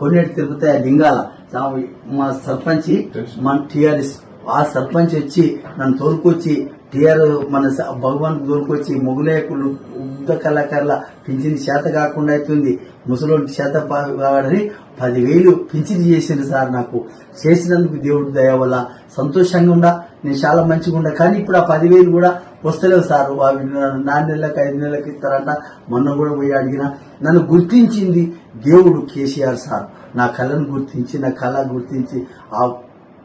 కొన్నేటి తిరుపతయ్య లింగాల. మా సర్పంచ్ మన టిఆర్ఎస్ ఆ సర్పంచ్ వచ్చి నన్ను తోలుకొచ్చి టిఆర్ మన భగవాన్ తోలుకొచ్చి మొగులేకులు యుద్ధ కళాకారుల పింఛన్ చేత కాకుండా అవుతుంది ముసలోటి చేత కావాలని పదివేలు పింఛన్ చేసింది సార్ నాకు. చేసినందుకు దేవుడి దయ వల్ల సంతోషంగా ఉండా నేను చాలా మంచిగా ఉండా. కానీ ఇప్పుడు ఆ పదివేలు కూడా వస్తలేవు సార్. అవి నాలుగు నెలలకు ఐదు నెలలకు ఇస్తారంట మొన్న కూడా పోయి అడిగిన నన్ను గుర్తించింది దేవుడు కేసీఆర్ సార్. నా కళను గుర్తించి నా కళ గుర్తించి ఆ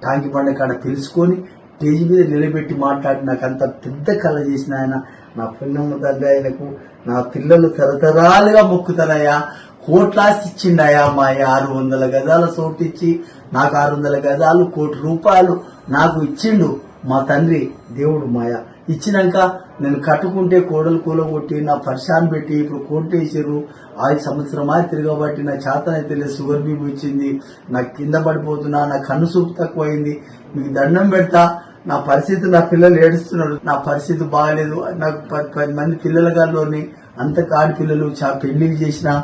టాంకి బండ కాడ తెలుసుకొని స్టేజ్ మీద నిలబెట్టి మాట్లాడి నాకు అంత పెద్ద కళ చేసిన ఆయన నా పుణ్యమ్మ తండ్రి ఆయనకు నా పిల్లలు తరతరాలుగా మొక్కుతారయ్యా. కోట్లాసి ఇచ్చిండయా మా ఆరు వందల గజాల చోటు ఇచ్చి నాకు ఆరు వందల గజాలు కోటి రూపాయలు నాకు ఇచ్చిండు మా తండ్రి దేవుడు మాయ. ఇచ్చినాక నేను కట్టుకుంటే కోడలు కూలగొట్టి నా పరిశాన్ పెట్టి ఇప్పుడు కోర్టు వేసారు ఆరు సంవత్సరమా తిరగబట్టి నా చేతనైతే లేదు షుగర్ బీబీ వచ్చింది. నాకు కింద పడిపోతున్నా నా కన్ను చూపు తక్కువైంది. మీకు దండం పెడతా. నా పరిస్థితి నా పిల్లలు ఏడుస్తున్నాడు. నా పరిస్థితి బాగాలేదు. నాకు పది పది మంది పిల్లల గారిలోని అంత కాడి పిల్లలు పెళ్ళి పెళ్ళిళ్ళు చేసిన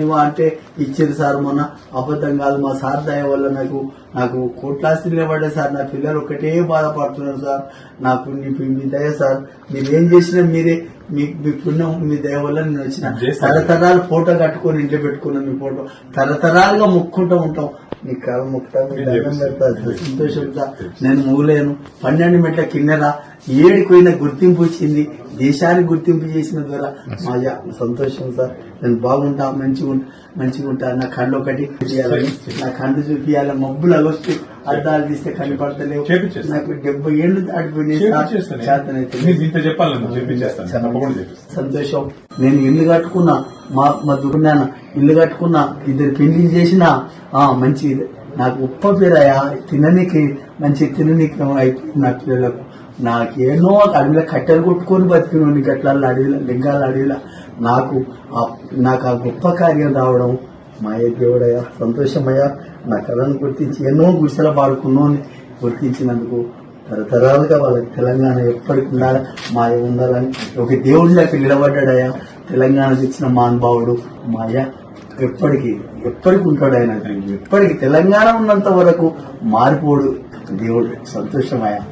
అంటే ఇచ్చింది సార్ మొన్న అబద్ధం కాదు మా సార్ దయ వల్ల నాకు నాకు కోట్లాస్తి నిలబడే సార్. నా పిల్లలు ఒకటే బాధపడుతున్నారు సార్. నాకు మీ మీ దయ సార్. మీరు ఏం చేసినా మీరే మీ మీ పుణ్యం మీ దయ వల్ల నేను వచ్చిన. తరతరాలు ఫోటో కట్టుకొని ఇంట్లో పెట్టుకున్నాను మీ ఫోటో. తరతరాలుగా మొక్కుంటూ ఉంటాం. నీ కాలు మొక్కుతా మీ నేను దండం చేపిస్తాను. పెడతా సంతోషంగా నేను మూలేను. పన్నెండు మెట్ల కిన్నెర ఏడిపోయిన గుర్తింపు వచ్చింది. దేశానికి గుర్తింపు చేసిన ద్వారా మా సంతోషం సార్. నేను బాగుంటా మంచిగా ఉంటా మంచిగా ఉంటా నా కళ్ళు ఒకటి చూపియాలని. నా కళ్ళు చూపియాలి మబ్బులు అగొస్తూ అద్దాలు తీస్తే కనపడతలేవు. నాకు డెబ్బై ఏళ్ళు దాటిపోయినాయి సంతోషం. నేను ఇల్లు కట్టుకున్నా మా మా దుర్నాన్న ఇల్లు కట్టుకున్నా ఇద్దరు పెళ్ళి చేసిన ఆ మంచి నాకు ఉప్ప పేరయ్యా తిననీకి మంచి తిననీకి అయిపోయింది నా పిల్లలకు నాకేనో అడవిలో కట్టెలు కొట్టుకొని బతికిన గట్ల అడవిలో లింగాల అడవిలో. నాకు ఆ- నాకు ఆ గొప్ప కార్యం రావడం మాయ దేవుడయ్యా సంతోషమయ్యా. నా కళను గుర్తించి ఎన్నో గుడిసెల పాడుకున్నోని గుర్తించినందుకు తరతరాలుగా వాళ్ళకి తెలంగాణ ఎప్పటికి ఉండాలి మాయ ఉండాలని ఒక దేవుడి దేవుడిలోకి నిలబడ్డాడయ్యా. తెలంగాణ తెచ్చిన మహానుభావుడు మాయ ఎప్పటికీ ఎప్పటికి ఉంటాడు ఆయన. ఎప్పటికీ తెలంగాణ ఉన్నంత వరకు మారిపోడు దేవుడు. సంతోషమయ్యా.